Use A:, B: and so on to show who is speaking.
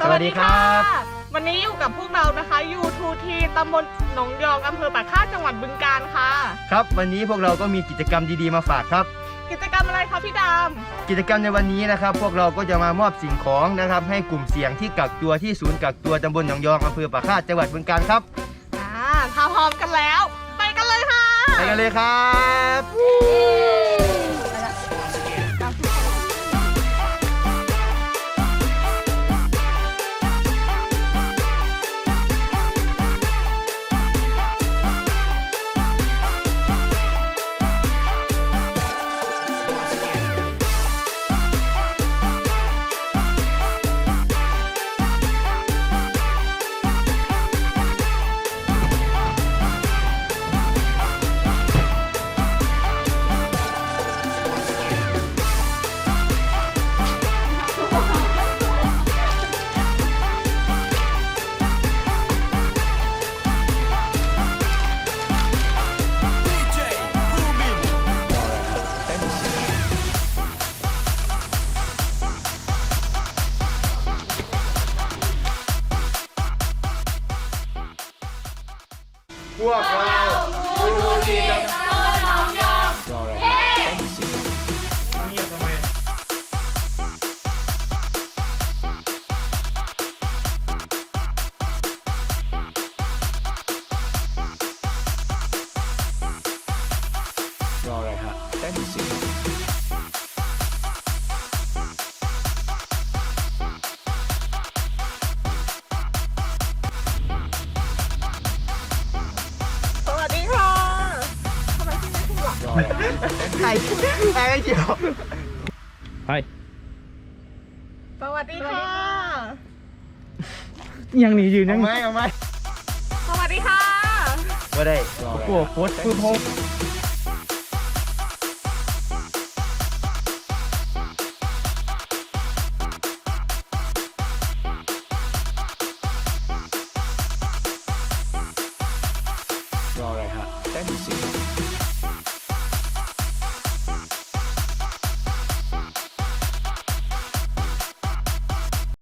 A: สวัสดีครับ
B: วันนี้อยู่กับพวกเรานะคะ U2T ตำบลหนองยองอำเภอปากคาดจังหวัดบึงกาฬค่ะ
A: ครับ วันนี้พวกเราก็มีกิจกรรมดีๆมาฝากครับ
B: กิจกรรมอะไรคะพี่ด
A: กิจกรรมในวันนี้นะครับ พวกเราก็จะมามอบสิ่งของนะครับ ให้กลุ่มเสี่ยงที่กักตัวที่ศูนย์กักตัวตำบลหนองยองอำเภอปากคาดจังหวัดบึงกาฬครับำ
B: อ่าถ้าพร้อมกันแล้ว ไปกันเลยค่ะ
A: ไปกันเลยครับ พวกเรา
B: ส ไม่ขึ้นหลัง
A: ใครใครไม่เกี่ยว
B: สวัสดีค่ะ
C: ยังหนียืน
A: เอา
C: ยัง
A: ไหมเอาไหม
B: สวัสดีค่ะ
A: ก็ได้
C: โอ้โหโคตรคือพง